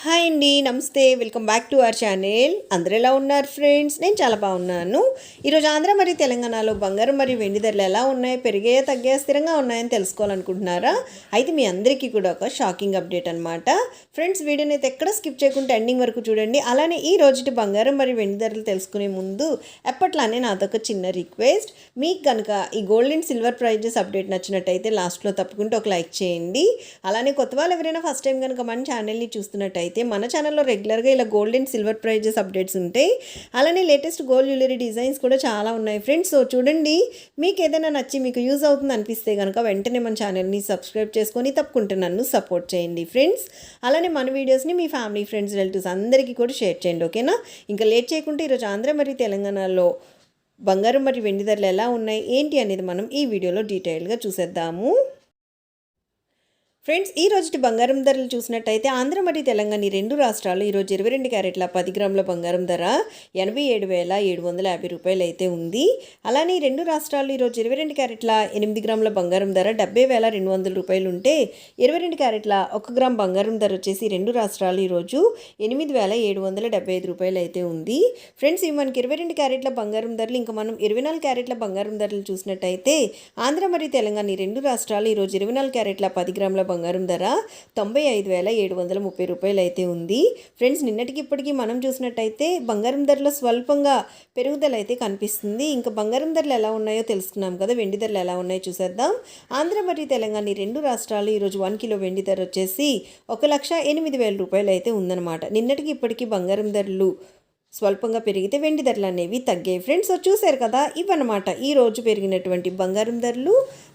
Hi అండి నమస్తే. Welcome back to our channel అందరూ ఎలా ఉన్నారు ఫ్రెండ్స్ నేను చాలా బాగున్నాను. ఈరోజు ఆంధ్ర మరియు తెలంగాణలో బంగారం మరియు వెండి ధరలు ఎలా ఉన్నాయి పెరిగాయా తగ్గాయా స్థిరంగా ఉన్నాయని తెలుసుకోవాలనుకుంటున్నారా? అయితే మీ అందరికీ కూడా ఒక షాకింగ్ అప్డేట్ అనమాట ఫ్రెండ్స్ వీడియోని అయితే ఎక్కడ స్కిప్ చేయకుండా ఎండింగ్ వరకు చూడండి. అలానే ఈ రోజుటి బంగారం మరియు వెండి ధరలు తెలుసుకునే ముందు ఎప్పట్లానే నాదొక చిన్న రిక్వెస్ట్ మీకు కనుక ఈ gold and silver prizes update నచ్చినట్టయితే లాస్ట్లో తప్పకుండా ఒక లైక్ చేయండి. అలానే కొత్త వాళ్ళు ఎవరైనా ఫస్ట్ టైం కనుక మన ఛానల్ని చూస్తున్నట్టయితే అయితే మన ఛానల్లో రెగ్యులర్గా ఇలా gold and silver prizes updates ఉంటాయి. అలానే లేటెస్ట్ గోల్డ్ జ్యువెలరీ డిజైన్స్ కూడా చాలా ఉన్నాయి ఫ్రెండ్స్ సో చూడండి మీకు ఏదైనా నచ్చి మీకు యూజ్ అవుతుంది అనిపిస్తే కనుక వెంటనే మన ఛానల్ని సబ్స్క్రైబ్ చేసుకొని తప్పకుండా నన్ను సపోర్ట్ చేయండి ఫ్రెండ్స్ అలానే మన వీడియోస్ని మీ ఫ్యామిలీ ఫ్రెండ్స్ రిలేటివ్స్ అందరికీ కూడా షేర్ చేయండి ఓకేనా ఇంకా లేట్ చేయకుంటే ఈరోజు ఆంధ్ర మరియు తెలంగాణలో బంగారం మరియు వెండి ధరలు ఎలా ఉన్నాయి ఏంటి అనేది మనం ఈ వీడియోలో డీటెయిల్గా చూసేద్దాము. ఫ్రెండ్స్ ఈ రోజుటి బంగారం ధరలు చూసినట్టయితే ఆంధ్ర మరియు తెలంగాణ ఈ రెండు రాష్ట్రాలు ఈరోజు ఇరవై రెండు క్యారెట్ల పది గ్రాముల బంగారం ధర ఎనభై ఏడు వేల ఏడు వందల యాభై రూపాయలు అయితే ఉంది. అలానే ఈ రెండు రాష్ట్రాలు ఈరోజు ఇరవై రెండు క్యారెట్ల ఎనిమిది గ్రాముల బంగారం ధర డెబ్బై వేల రెండు వందల రూపాయలు ఉంటే ఇరవై రెండు క్యారెట్ల ఒక గ్రామ్ బంగారం ధర వచ్చేసి రెండు రాష్ట్రాలు ఈరోజు ఎనిమిది వేల ఏడు వందల డెబ్బై ఐదు రూపాయలు అయితే ఉంది. ఫ్రెండ్స్ ఇవి మనకి ఇరవై రెండు క్యారెట్ల బంగారం ధరలు ఇంకా మనం ఇరవై నాలుగు క్యారెట్ల బంగారం ధరలు చూసినట్టయితే ఆంధ్ర మరియు తెలంగాణ ఈ రెండు రాష్ట్రాలు ఈరోజు ఇరవై నాలుగు క్యారెట్ల పది గ్రాముల బంగారం ధర తొంభై ఐదు వేల ఏడు వందల ముప్పై రూపాయలు అయితే ఉంది. ఫ్రెండ్స్ నిన్నటికి ఇప్పటికీ మనం చూసినట్టయితే బంగారం ధరలో స్వల్పంగా పెరుగుదల అయితే కనిపిస్తుంది. ఇంకా బంగారం ధరలు ఎలా ఉన్నాయో తెలుసుకున్నాం కదా. వెండి ధరలు ఎలా ఉన్నాయో చూసేద్దాం. ఆంధ్ర మరియు తెలంగాణ రెండు రాష్ట్రాలు ఈరోజు వన్ కిలో వెండి ధర వచ్చేసి ఒక లక్ష ఎనిమిది వేల రూపాయలు అయితే ఉందన్నమాట. నిన్నటికి ఇప్పటికీ బంగారం ధరలు స్వల్పంగా పెరిగితే వెండి ధరలు అనేవి తగ్గాయి. ఫ్రెండ్స్ చూశారు కదా? ఇవన్నమాట. ఈ రోజు పెరిగినటువంటి బంగారం ధరలు